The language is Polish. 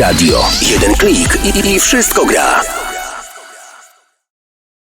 Radio. Jeden klik i, i wszystko gra.